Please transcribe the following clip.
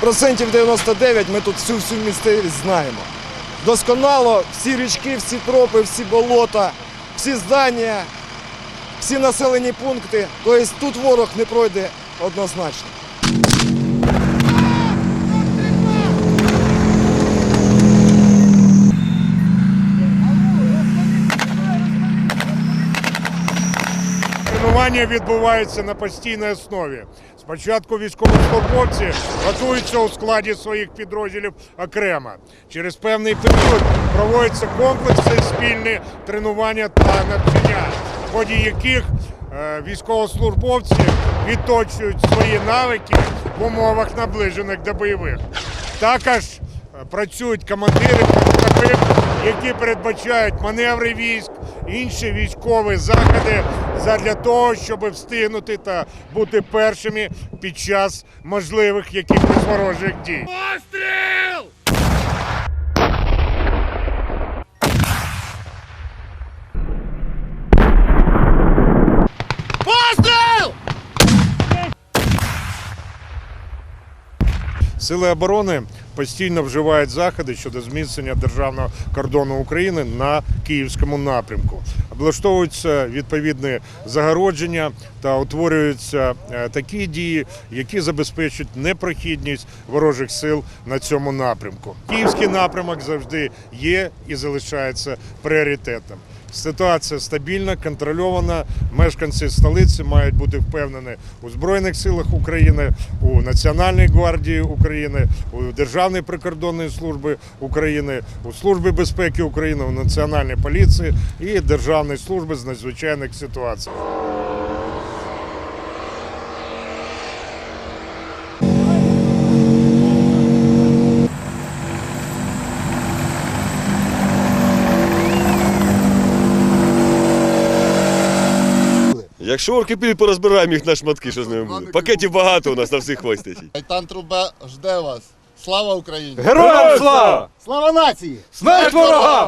процентів 99 ми тут всю всю місцевість знаємо. Досконало всі річки, всі тропи, всі болота, всі здання, всі населені пункти. Тобто тут ворог не пройде однозначно. Тренування відбуваються на постійній основі. Спочатку військовослужбовці готуються у складі своїх підрозділів окремо. Через певний період проводяться комплексні спільні тренування та навчання, в ході яких е, військовослужбовці відточують свої навики в умовах наближених до бойових. Також е, працюють командири які передбачають маневри військ, інші військові заходи для того, щоб встигнути та бути першими під час можливих якихось ворожих дій. Постріл! Сили оборони постійно вживають заходи щодо зміцнення державного кордону України на київському напрямку. Облаштовуються відповідні загородження та утворюються е, такі дії, які забезпечують непрохідність ворожих сил на цьому напрямку. Київський напрямок завжди є і залишається пріоритетом. Ситуація стабільна, контрольована. Мешканці столиці мають бути впевнені у Збройних силах України, у Національній гвардії України, у Державній прикордонній службі України, у Службі безпеки України, у Національній поліції і Державній службі з надзвичайних ситуацій. Якщо орки підуть, порозбираємо їх на шматки, що з ними буде. Пакетів багато у нас на всіх хвостячі. Кайтан Труба жде вас. Слава Україні! Героям слава! Слава нації! Смерть ворогам!